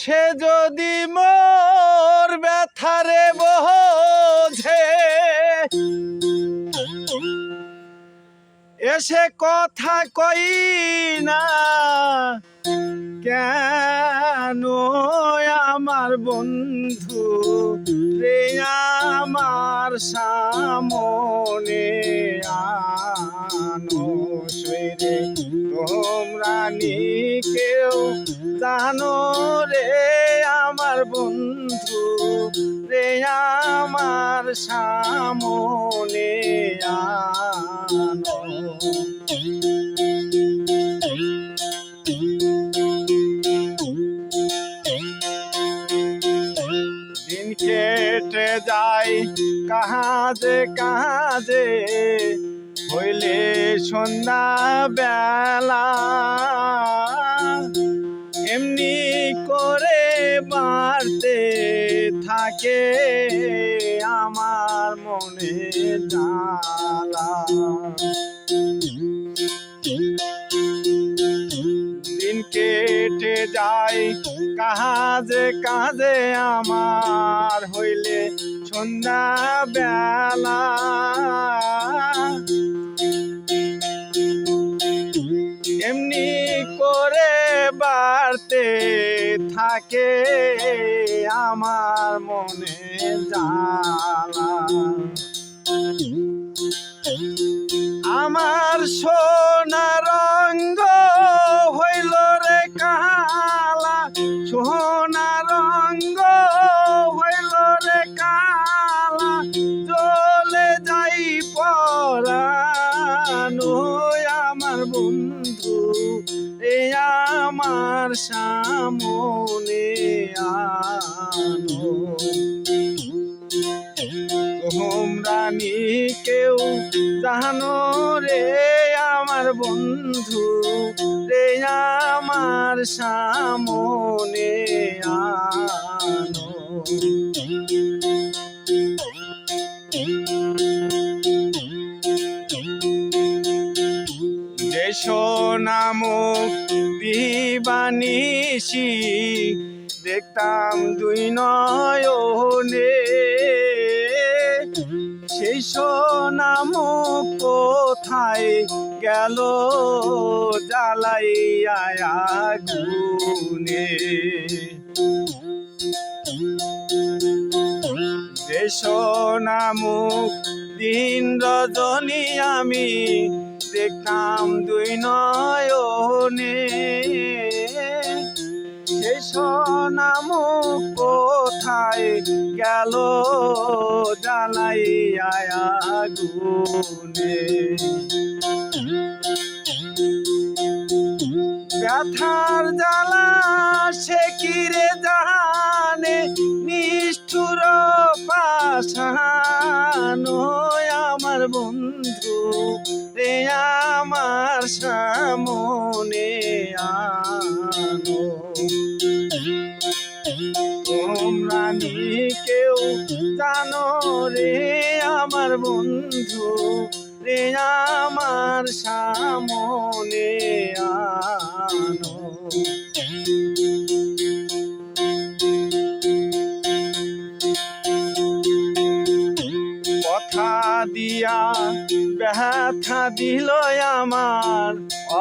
সে যদি মোর ব্যথারে বোঝে এসে কথা কই না? কেন আমার বন্ধু রে আমার সামনে আনো? রে, তোমরা কেউ জানো রে আমার বন্ধু রে আমার সামনে আনো দিন কেটে যায় কাজে কাজে হইলে সন্ধ্যা বেলা এমনি করে বাড়তে থাকে। যায় কাজে কাজে আমার হইলে সন্ধ্যা বেলা এমনি করে বাড়তে থাকে আমার মনে জালা আমার সোনা আমার সামনে আনো। তোমরা কেউ জানো রে আমার বন্ধু রে আমার সামনে আনো। নামক দিবানিসি দেখতাম দুই নয়নে। সেই নাম কোথায় গেল জ্বালাইয়া গুনে দেশ নামুক দিন রজনী আমি দেখতাম দুই নয়নে। নামুক কোথায় গেল জ্বালাইয়া গুনে ব্যথার জ্বালা সে কিরে জানে, নিষ্ঠুর পাশানো আমার বন্ধু রে আমার সামনে আনো তোমরা কেউ জানো রে আমার বন্ধু রে আমার সামনে আনো দিয়া ব্যথা দিল আমার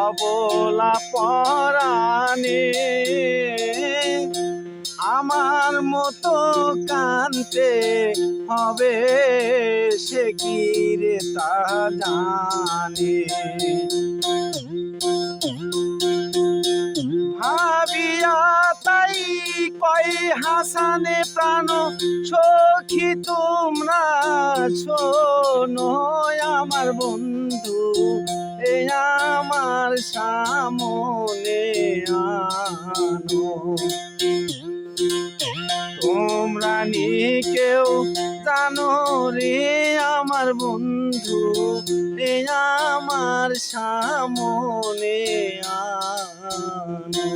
অবলা পরাণে। আমার মতো কানতে হবে সে কি রে তা জানে। হাসানে প্রাণ, সখী তোমরা শোনো আমার বন্ধু, এ আমার সামনে আনো। তোমরা নি কেউ আনো রে আমার বন্ধু রে আমার সামনে আনো।